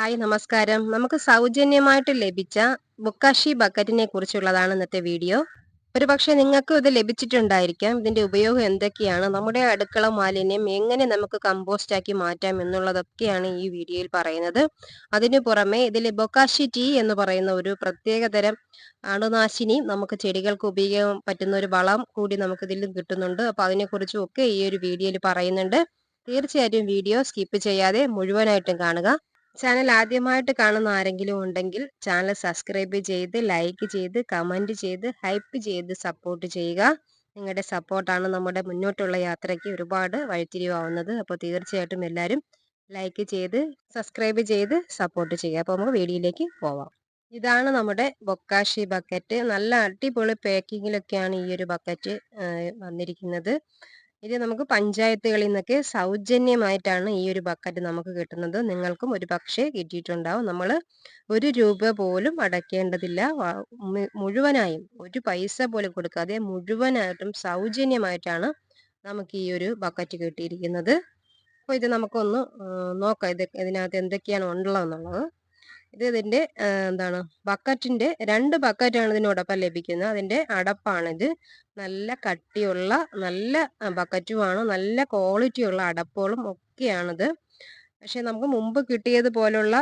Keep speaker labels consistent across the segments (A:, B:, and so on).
A: Hi നമസ്കാരം. നമുക്ക് സൗജന്യമായിട്ട് ലഭിച്ച ബുക്കാഷി ബക്കറ്റിനെ കുറിച്ചുള്ളതാണ് ഇന്നത്തെ വീഡിയോ. ഒരു പക്ഷേ നിങ്ങൾക്കും ഇത് ലഭിച്ചിട്ടുണ്ടായിരിക്കാം. ഇതിന്റെ ഉപയോഗം എന്തൊക്കെയാണ്? നമ്മുടെ അടുക്കള മാലിന്യം എങ്ങനെ നമുക്ക് കമ്പോസ്റ്റ് ആക്കി മാറ്റാം എന്നുള്ളതൊക്കെയാണ് ഈ വീഡിയോയിൽ പറയുന്നത്. അതിനു പുറമെ ഇതിൽ ബൊക്കാഷി ടീ എന്ന് പറയുന്ന ഒരു പ്രത്യേകതരം അണുനാശിനി നമുക്ക് ചെടികൾക്ക് ഉപയോഗിക്കാൻ പറ്റുന്ന ഒരു വളം കൂടി നമുക്ക് ഇതിൽ കിട്ടുന്നുണ്ട്. അപ്പോൾ അതിനെക്കുറിച്ചും ഒക്കെ ഈ ഒരു വീഡിയോയിൽ പറയുന്നുണ്ട്. തീർച്ചയായിട്ടും വീഡിയോ സ്കിപ്പ് ചെയ്യാതെ മുഴുവനായിട്ടും കാണുക. ചാനൽ ആദ്യമായിട്ട് കാണുന്ന ആരെങ്കിലും ഉണ്ടെങ്കിൽ ചാനൽ സബ്സ്ക്രൈബ് ചെയ്ത് ലൈക്ക് ചെയ്ത് കമന്റ് ചെയ്ത് ഹൈപ്പ് ചെയ്ത് സപ്പോർട്ട് ചെയ്യുക. നിങ്ങളുടെ സപ്പോർട്ടാണ് നമ്മുടെ മുന്നോട്ടുള്ള യാത്രയ്ക്ക് ഒരുപാട് വഴിത്തിരിവാവുന്നത്. അപ്പോൾ തീർച്ചയായിട്ടും എല്ലാവരും ലൈക്ക് ചെയ്ത് സബ്സ്ക്രൈബ് ചെയ്ത് സപ്പോർട്ട് ചെയ്യുക. അപ്പോൾ നമുക്ക് വീഡിയോയിലേക്ക് പോവാം. ഇതാണ് നമ്മുടെ ബൊക്കാഷി ബക്കറ്റ്. നല്ല അടിപൊളി പാക്കിങ്ങിലൊക്കെയാണ് ഈ ഒരു ബക്കറ്റ് വന്നിരിക്കുന്നത്. ഇത് നമുക്ക് പഞ്ചായത്തുകളിൽ നിന്നൊക്കെ സൗജന്യമായിട്ടാണ് ഈ ഒരു ബക്കറ്റ് നമുക്ക് കിട്ടുന്നത്. നിങ്ങൾക്കും ഒരു പക്ഷേ കിട്ടിയിട്ടുണ്ടാവും. നമ്മൾ ഒരു രൂപ പോലും അടയ്ക്കേണ്ടതില്ല. മുഴുവനായും ഒരു പൈസ പോലും കൊടുക്കാതെ മുഴുവനായിട്ടും സൗജന്യമായിട്ടാണ് നമുക്ക് ഈ ഒരു ബക്കറ്റ് കിട്ടിയിരിക്കുന്നത്. അപ്പോൾ ഇത് നമുക്കൊന്ന് നോക്കാം. ഇത് ഇതിനകത്ത് എന്തൊക്കെയാണ് ഉള്ളതെന്നുള്ളത്. ഇത് ഇതിന്റെ എന്താണ് ബക്കറ്റിന്റെ രണ്ട് ബക്കറ്റാണ് ഇതിനോടൊപ്പം ലഭിക്കുന്നത്. അതിന്റെ അടപ്പാണിത്. നല്ല കട്ടിയുള്ള നല്ല ബക്കറ്റുമാണ്. നല്ല ക്വാളിറ്റിയുള്ള അടപ്പുകളും ഒക്കെയാണിത്. പക്ഷെ നമുക്ക് മുമ്പ് കിട്ടിയത് പോലുള്ള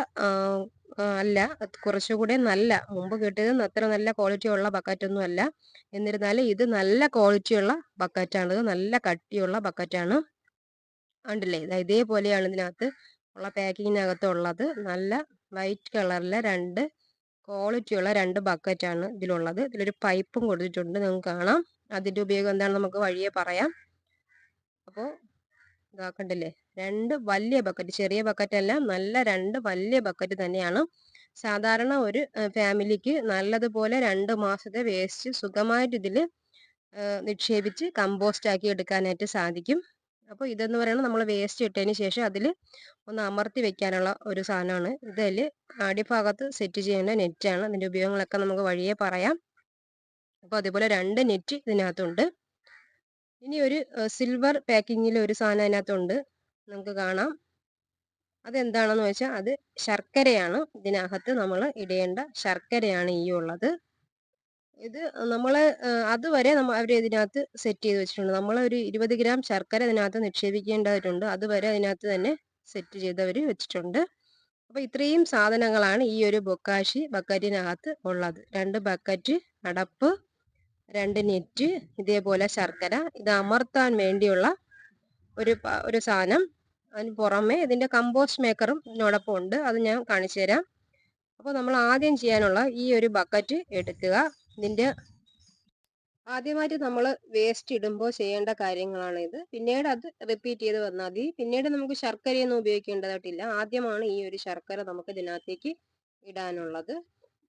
A: അല്ല കുറച്ചുകൂടെ നല്ല മുമ്പ് കിട്ടിയത് അത്ര നല്ല ക്വാളിറ്റി ഉള്ള ബക്കറ്റൊന്നും അല്ല. എന്നിരുന്നാലും ഇത് നല്ല ക്വാളിറ്റിയുള്ള ബക്കറ്റാണ് നല്ല കട്ടിയുള്ള ബക്കറ്റാണ്. ഉണ്ടല്ലേ ഇതേപോലെയാണ് ഇതിനകത്ത് ഉള്ള പാക്കിങ്ങിനകത്തുള്ളത്. നല്ല വൈറ്റ് കളറിലെ രണ്ട് ക്വാളിറ്റിയുള്ള രണ്ട് ബക്കറ്റാണ് ഇതിലുള്ളത്. ഇതിലൊരു പൈപ്പും കൊടുത്തിട്ടുണ്ട്. നിങ്ങൾക്ക് കാണാം. അതിന്റെ ഉപയോഗം എന്താണെന്ന് നമുക്ക് വഴിയെ പറയാം. അപ്പോൾ ഇതാക്കണ്ടല്ലേ രണ്ട് വലിയ ബക്കറ്റ് ചെറിയ ബക്കറ്റല്ല നല്ല രണ്ട് വലിയ ബക്കറ്റ് തന്നെയാണ്. സാധാരണ ഒരു ഫാമിലിക്ക് നല്ലതുപോലെ രണ്ട് മാസത്തെ വേസ്റ്റ് സുഖമായിട്ട് ഇതിൽ നിക്ഷേപിച്ച് കമ്പോസ്റ്റ് ആക്കി എടുക്കാനായിട്ട് സാധിക്കും. അപ്പോൾ ഇതെന്ന് പറയുന്നത് നമ്മൾ വേസ്റ്റ് ഇട്ടതിന് ശേഷം അതിൽ ഒന്ന് അമർത്തി വെക്കാനുള്ള ഒരു സാധനമാണ്. ഇതിൽ അടിഭാഗത്ത് സെറ്റ് ചെയ്യേണ്ട നെറ്റാണ് അതിന്റെ ഉപയോഗങ്ങളൊക്കെ നമുക്ക് വഴിയെ പറയാം. അപ്പോൾ അതേപോലെ രണ്ട് നെറ്റ് ഇതിനകത്തുണ്ട്. ഇനി ഒരു സിൽവർ പാക്കിങ്ങിൽ ഒരു സാധനം അതിനകത്തുണ്ട്. നമുക്ക് കാണാം. അതെന്താണെന്ന് വെച്ചാൽ അത് ശർക്കരയാണ്. ഇതിനകത്ത് നമ്മൾ ഇടേണ്ട ശർക്കരയാണ് ഈ ഉള്ളത്. ഇത് നമ്മളെ അതുവരെ നമ്മൾ അവർ ഇതിനകത്ത് സെറ്റ് ചെയ്ത് വെച്ചിട്ടുണ്ട്. നമ്മൾ ഒരു ഇരുപത് ഗ്രാം ശർക്കര ഇതിനകത്ത് നിക്ഷേപിക്കേണ്ടതായിട്ടുണ്ട് അതുവരെ അതിനകത്ത് തന്നെ സെറ്റ് ചെയ്ത് അവർ വെച്ചിട്ടുണ്ട്. അപ്പോൾ ഇത്രയും സാധനങ്ങളാണ് ഈ ഒരു ബൊക്കാശി ബക്കറ്റിനകത്ത് ഉള്ളത്. രണ്ട് ബക്കറ്റ് അടപ്പ് രണ്ട് നെറ്റ് ഇതേപോലെ ശർക്കര. ഇത് അമർത്താൻ വേണ്ടിയുള്ള ഒരു ഒരു സാധനം. അതിന് പുറമെ ഇതിന്റെ കമ്പോസ്റ്റ് മേക്കറും ഇതിനോടൊപ്പം ഉണ്ട്. അത് ഞാൻ കാണിച്ചു തരാം അപ്പോൾ നമ്മൾ ആദ്യം ചെയ്യാനുള്ള ഈ ഒരു ബക്കറ്റ് എടുക്കുക. ഇതിന്റെ ആദ്യമായിട്ട് നമ്മൾ വേസ്റ്റ് ഇടുമ്പോൾ ചെയ്യേണ്ട കാര്യങ്ങളാണ് ഇത്. പിന്നീട് അത് റിപ്പീറ്റ് ചെയ്ത് വന്നാൽ മതി. പിന്നീട് നമുക്ക് ശർക്കരയൊന്നും ഉപയോഗിക്കേണ്ടതായിട്ടില്ല. ആദ്യമാണ് ഈ ഒരു ശർക്കര നമുക്ക് ഇതിനകത്തേക്ക് ഇടാനുള്ളത്.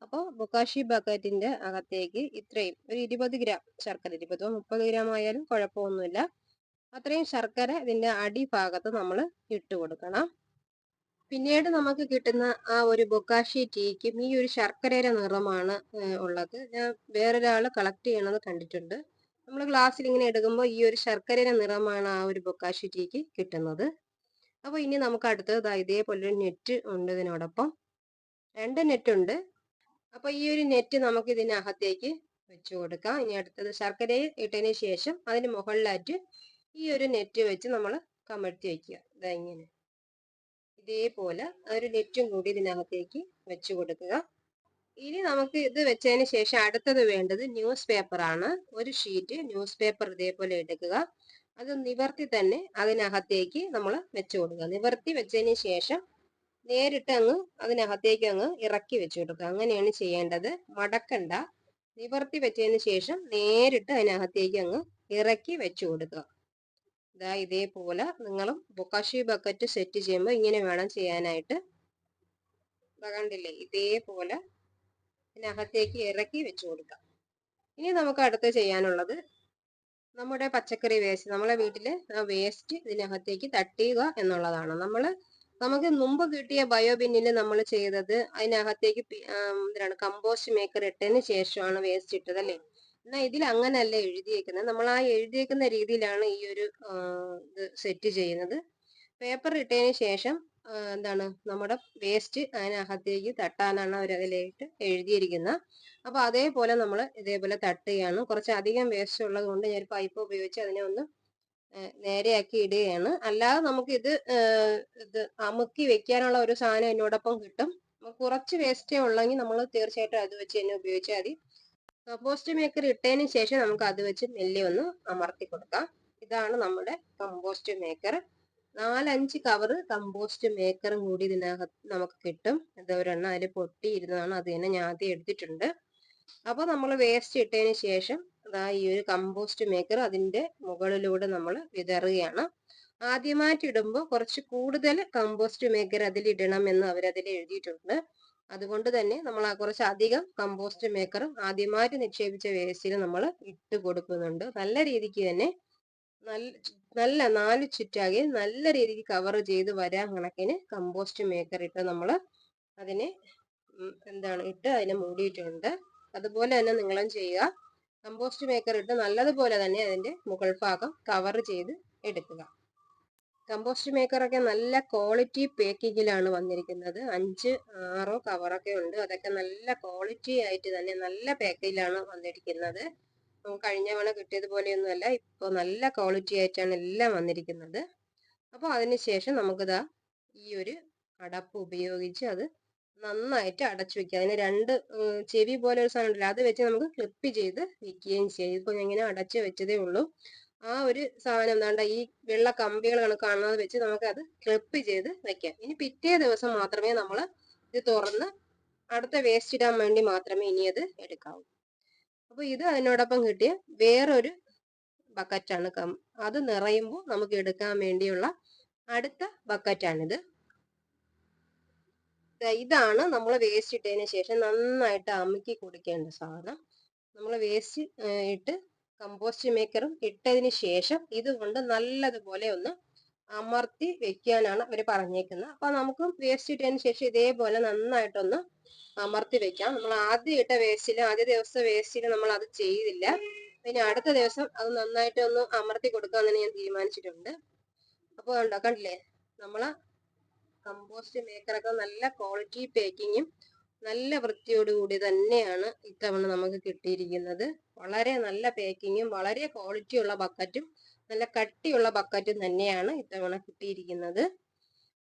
A: അപ്പോൾ ബൊക്കാഷി ബക്കറ്റിന്റെ അകത്തേക്ക് ഇത്രയും ഒരു ഇരുപത് ഗ്രാം ശർക്കര ഇരുപതോ മുപ്പത് ഗ്രാം ആയാലും കുഴപ്പമൊന്നുമില്ല. അത്രയും ശർക്കര ഇതിന്റെ അടിഭാഗത്ത് നമ്മൾ ഇട്ട് കൊടുക്കണം പിന്നീട് നമുക്ക് കിട്ടുന്ന ആ ഒരു ബൊക്കാഷി ടീക്കും ഈ ഒരു ശർക്കരയുടെ നിറമാണ് ഉള്ളത്. ഞാൻ വേറൊരാൾ കളക്ട് ചെയ്യണത് കണ്ടിട്ടുണ്ട്. നമ്മൾ ഗ്ലാസ്സിൽ ഇങ്ങനെ എടുക്കുമ്പോൾ ഈ ഒരു ശർക്കരയുടെ നിറമാണ് ആ ഒരു ബൊക്കാഷി ടീക്ക് കിട്ടുന്നത്. അപ്പോൾ ഇനി നമുക്ക് അടുത്തത് ഇതേപോലെ ഒരു നെറ്റ് ഉണ്ട് ഇതിനോടൊപ്പം. രണ്ട് നെറ്റ് ഉണ്ട്. അപ്പോൾ ഈ ഒരു നെറ്റ് നമുക്ക് ഇതിനകത്തേക്ക് വെച്ച് കൊടുക്കാം. ഇനി അടുത്തത് ശർക്കര ഇട്ടതിന് ശേഷം അതിന് മുകളിലായിട്ട് ഈ ഒരു നെറ്റ് വെച്ച് നമ്മൾ കമഴ്ത്തി വയ്ക്കുക ഇതാ ഇങ്ങനെ. ഇതേപോലെ ഒരു നെറ്റും കൂടി ഇതിനകത്തേക്ക് വെച്ച് കൊടുക്കുക. ഇനി നമുക്ക് ഇത് വെച്ചതിന് ശേഷം അടുത്തത് വേണ്ടത് ന്യൂസ് പേപ്പർ ആണ്. ഒരു ഷീറ്റ് ന്യൂസ് പേപ്പർ ഇതേപോലെ എടുക്കുക. അത് നിവർത്തി തന്നെ അതിനകത്തേക്ക് നമ്മൾ വെച്ച് കൊടുക്കുക. നിവർത്തി വെച്ചതിന് ശേഷം നേരിട്ട് അങ്ങ് അതിനകത്തേക്ക് അങ്ങ് ഇറക്കി വെച്ച് കൊടുക്കുക. അങ്ങനെയാണ് ചെയ്യേണ്ടത്. മടക്കണ്ട. നിവർത്തി വെച്ചതിന് ശേഷം നേരിട്ട് അതിനകത്തേക്ക് അങ്ങ് ഇറക്കി വെച്ച് കൊടുക്കുക. ഇതാ ഇതേപോലെ നിങ്ങളും ബൊക്കാഷി ബക്കറ്റ് സെറ്റ് ചെയ്യുമ്പോൾ ഇങ്ങനെ വേണം ചെയ്യാനായിട്ട്. കണ്ടില്ലേ? ഇതേപോലെ ഇതിനകത്തേക്ക് ഇറക്കി വെച്ച് കൊടുക്കാം. ഇനി നമുക്ക് അടുത്ത് ചെയ്യാനുള്ളത് നമ്മുടെ പച്ചക്കറി വേസ്റ്റ് നമ്മളെ വീട്ടിലെ വേസ്റ്റ് ഇതിനകത്തേക്ക് തട്ടിയുക എന്നുള്ളതാണ്. നമ്മൾ നമുക്ക് മുമ്പ് കിട്ടിയ ബയോബിന്നിൽ നമ്മൾ ചെയ്തത് അതിനകത്തേക്ക് എന്താണ് കമ്പോസ്റ്റ് മേക്കർ ഇട്ടതിന് ശേഷമാണ് വേസ്റ്റ് ഇട്ടത് അല്ലേ? എന്നാൽ ഇതിൽ അങ്ങനല്ല എഴുതിയേക്കുന്നത് നമ്മൾ ആ എഴുതിയേക്കുന്ന രീതിയിലാണ് ഈ ഒരു ഇത് സെറ്റ് ചെയ്യുന്നത്. പേപ്പർ ഇട്ടതിന് ശേഷം എന്താണ് നമ്മുടെ വേസ്റ്റ് അതിനകത്തേക്ക് തട്ടാനാണ് അതിലേക്ക് എഴുതിയിരിക്കുന്നത് അപ്പോൾ അതേപോലെ നമ്മൾ ഇതേപോലെ തട്ടുകയാണ്. കുറച്ച് അധികം വേസ്റ്റ് ഉള്ളത് കൊണ്ട് ഞാൻ പൈപ്പ് ഉപയോഗിച്ച് അതിനെ ഒന്ന് നേരെയാക്കി ഇടുകയാണ്. അല്ലാതെ നമുക്ക് ഇത് ഇത് അമുക്കി വെക്കാനുള്ള ഒരു സാധനം എന്നോടൊപ്പം കിട്ടും. കുറച്ച് വേസ്റ്റേ ഉള്ളെങ്കിൽ നമ്മൾ തീർച്ചയായിട്ടും അത് വെച്ച് തന്നെ ഉപയോഗിച്ചാൽ മതി. കമ്പോസ്റ്റ് മേക്കർ ഇട്ടതിന് ശേഷം നമുക്ക് അത് വെച്ച് മെല്ലെ ഒന്ന് അമർത്തി കൊടുക്കാം. ഇതാണ് നമ്മുടെ കമ്പോസ്റ്റ് മേക്കർ നാലഞ്ച് കവർ കമ്പോസ്റ്റ് മേക്കറും കൂടി ഇതിനകത്ത് നമുക്ക് കിട്ടും. ഇത് ഒരെണ്ണം അതിൽ പൊട്ടിയിരുന്നതാണ്. അത് തന്നെ ഞാൻ ആദ്യം എടുത്തിട്ടുണ്ട്. അപ്പോൾ നമ്മൾ വേസ്റ്റ് ഇട്ടതിന് ശേഷം അതാ ഈ ഒരു കമ്പോസ്റ്റ് മേക്കർ അതിന്റെ മുകളിലൂടെ നമ്മൾ വിതറുകയാണ്. ആദ്യമായിട്ട് ഇടുമ്പോൾ കുറച്ച് കൂടുതൽ കമ്പോസ്റ്റ് മേക്കർ എന്ന് അവരതിൽ എഴുതിയിട്ടുണ്ട്. അതുകൊണ്ട് തന്നെ നമ്മൾ കുറച്ച് അധികം കമ്പോസ്റ്റ് മേക്കറും ആദ്യമായിട്ട് നിക്ഷേപിച്ച വേസ്റ്റിൽ നമ്മൾ ഇട്ട് കൊടുക്കുന്നുണ്ട്. നല്ല രീതിക്ക് തന്നെ നല്ല നല്ല നാല് ചുറ്റാകെ നല്ല രീതിക്ക് കവർ ചെയ്ത് വരാൻ കണക്കിന് കമ്പോസ്റ്റ് മേക്കർ ഇട്ട് നമ്മൾ അതിനെ എന്താണ് ഇട്ട് അതിനെ മൂടിയിട്ടുണ്ട്. അതുപോലെ തന്നെ നിങ്ങളും ചെയ്യുക. കമ്പോസ്റ്റ് മേക്കർ ഇട്ട് നല്ലതുപോലെ തന്നെ അതിന്റെ മുകൾ ഭാഗം കവർ ചെയ്ത് എടുക്കുക. കമ്പോസ്റ്റ് മേക്കറൊക്കെ നല്ല ക്വാളിറ്റി പാക്കിങ്ങിലാണ് വന്നിരിക്കുന്നത്. അഞ്ച് ആറോ കവറൊക്കെ ഉണ്ട്. അതൊക്കെ നല്ല ക്വാളിറ്റി ആയിട്ട് തന്നെ നല്ല പാക്കിങ്ങിലാണ് വന്നിരിക്കുന്നത്. കഴിഞ്ഞ തവണ കിട്ടിയതുപോലെയൊന്നുമല്ല ഇപ്പോൾ നല്ല ക്വാളിറ്റി ആയിട്ടാണ് എല്ലാം വന്നിരിക്കുന്നത്. അപ്പോൾ അതിനുശേഷം നമുക്കിതാ ഈ ഒരു അടപ്പ് ഉപയോഗിച്ച് അത് നന്നായിട്ട് അടച്ചു വെക്കുക. അതിന് രണ്ട് ചെവി പോലെ ഒരു സാധനം ഉണ്ടല്ലോ അത് വെച്ച് നമുക്ക് ക്ലിപ്പ് ചെയ്ത് വെക്കുകയും ചെയ്യാം. ഇതിപ്പോൾ ഞാൻ ഇങ്ങനെ അടച്ചു വെച്ചതേ ഉള്ളൂ. ആ ഒരു സാധനം എന്താണ്ട ഈ വെള്ള കമ്പികൾ കണക്കാണുന്നത് വെച്ച് നമുക്ക് അത് ക്ലിപ്പ് ചെയ്ത് വെക്കാം. ഇനി പിറ്റേ ദിവസം മാത്രമേ നമ്മൾ ഇത് തുറന്ന് അടുത്ത വേസ്റ്റ് ഇടാൻ വേണ്ടി മാത്രമേ ഇനി അത് എടുക്കാവൂ. അപ്പോൾ ഇത് അതിനോടൊപ്പം കിട്ടിയ വേറൊരു ബക്കറ്റാണ് കം അത് നിറയുമ്പോൾ നമുക്ക് എടുക്കാൻ വേണ്ടിയുള്ള അടുത്ത ബക്കറ്റാണിത്. ഇതാണ് നമ്മൾ വേസ്റ്റ് ഇട്ടതിന് ശേഷം നന്നായിട്ട് അമുക്കി കൊടുക്കേണ്ട സാധനം. നമ്മൾ വേസ്റ്റ് ഇട്ട് കമ്പോസ്റ്റ് മേക്കറും ഇട്ടതിന് ശേഷം ഇതുകൊണ്ട് നല്ലതുപോലെ ഒന്ന് അമർത്തി വെക്കാനാണ് അവർ പറഞ്ഞേക്കുന്നത് അപ്പൊ നമുക്ക് വേസ്റ്റ് ഇട്ടതിന് ശേഷം ഇതേപോലെ നന്നായിട്ടൊന്ന് അമർത്തി വെക്കാം. നമ്മൾ ആദ്യം ഇട്ട വേസ്റ്റിൽ ആദ്യ ദിവസത്തെ വേസ്റ്റിൽ നമ്മൾ അത് ചെയ്തില്ല. പിന്നെ അടുത്ത ദിവസം അത് നന്നായിട്ട് ഒന്ന് അമർത്തി കൊടുക്കാമെന്ന് ഞാൻ തീരുമാനിച്ചിട്ടുണ്ട്. അപ്പോൾ ഉണ്ടോ കണ്ടില്ലേ? നമ്മൾ കമ്പോസ്റ്റ് മേക്കറൊക്കെ നല്ല ക്വാളിറ്റി പാക്കിങ്ങും നല്ല വൃത്തിയോടുകൂടി തന്നെയാണ് ഇത്തവണ നമുക്ക് കിട്ടിയിരിക്കുന്നത്. വളരെ നല്ല പാക്കിങ്ങും വളരെ ക്വാളിറ്റിയുള്ള ബക്കറ്റും നല്ല കട്ടിയുള്ള ബക്കറ്റും തന്നെയാണ് ഇത്തവണ കിട്ടിയിരിക്കുന്നത്.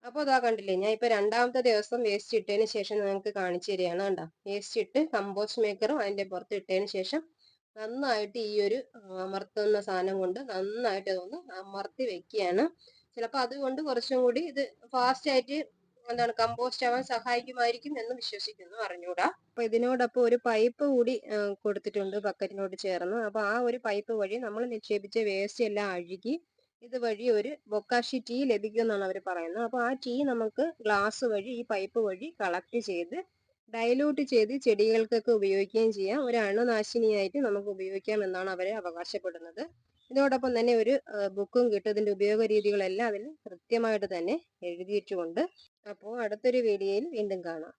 A: അപ്പോൾ അതാ കണ്ടില്ലേ ഞാൻ ഇപ്പോൾ രണ്ടാമത്തെ ദിവസം വേസ്റ്റ് ഇട്ടതിന് ശേഷം നിങ്ങൾക്ക് കാണിച്ചു തരികയാണ് കണ്ടോ? വേസ്റ്റ് ഇട്ട് കമ്പോസ്റ്റ് മേക്കറും അതിന്റെ പുറത്ത് ഇട്ടതിന് ശേഷം നന്നായിട്ട് ഈ ഒരു അമർത്തുന്ന സാധനം കൊണ്ട് നന്നായിട്ട് അതൊന്ന് അമർത്തി വെക്കുകയാണ്. ചിലപ്പോൾ അതുകൊണ്ട് കുറച്ചും കൂടി ഇത് ഫാസ്റ്റ് ആയിട്ട് എന്താണ് കമ്പോസ്റ്റ് ആവാൻ സഹായിക്കുമായിരിക്കും എന്ന് വിശ്വസിക്കുന്നു അറിഞ്ഞൂടാ. അപ്പൊ ഇതിനോടൊപ്പം ഒരു പൈപ്പ് കൂടി കൊടുത്തിട്ടുണ്ട് ബക്കറ്റിനോട് ചേർന്ന്. അപ്പൊ ആ ഒരു പൈപ്പ് വഴി നമ്മൾ നിക്ഷേപിച്ച വേസ്റ്റ് എല്ലാം അഴുകി ഇതുവഴി ഒരു ബൊക്കാഷി ടീ ലഭിക്കുമെന്നാണ് അവർ പറയുന്നത്. അപ്പൊ ആ ടീ നമുക്ക് ഗ്ലാസ് വഴി ഈ പൈപ്പ് വഴി കളക്ട് ചെയ്ത് ഡൈലൂട്ട് ചെയ്ത് ചെടികൾക്കൊക്കെ ഉപയോഗിക്കുകയും ചെയ്യാം. ഒരു അണുനാശിനിയായിട്ട് നമുക്ക് ഉപയോഗിക്കാം എന്നാണ് അവർ അവകാശപ്പെടുന്നത്. ഇതോടൊപ്പം തന്നെ ഒരു ബുക്കും കിട്ടും. ഇതിന്റെ ഉപയോഗ രീതികളെല്ലാം അതിൽ കൃത്യമായിട്ട് തന്നെ എഴുതിയിട്ടുമുണ്ട് അപ്പോൾ അടുത്തൊരു വീഡിയോയിൽ വീണ്ടും കാണാം.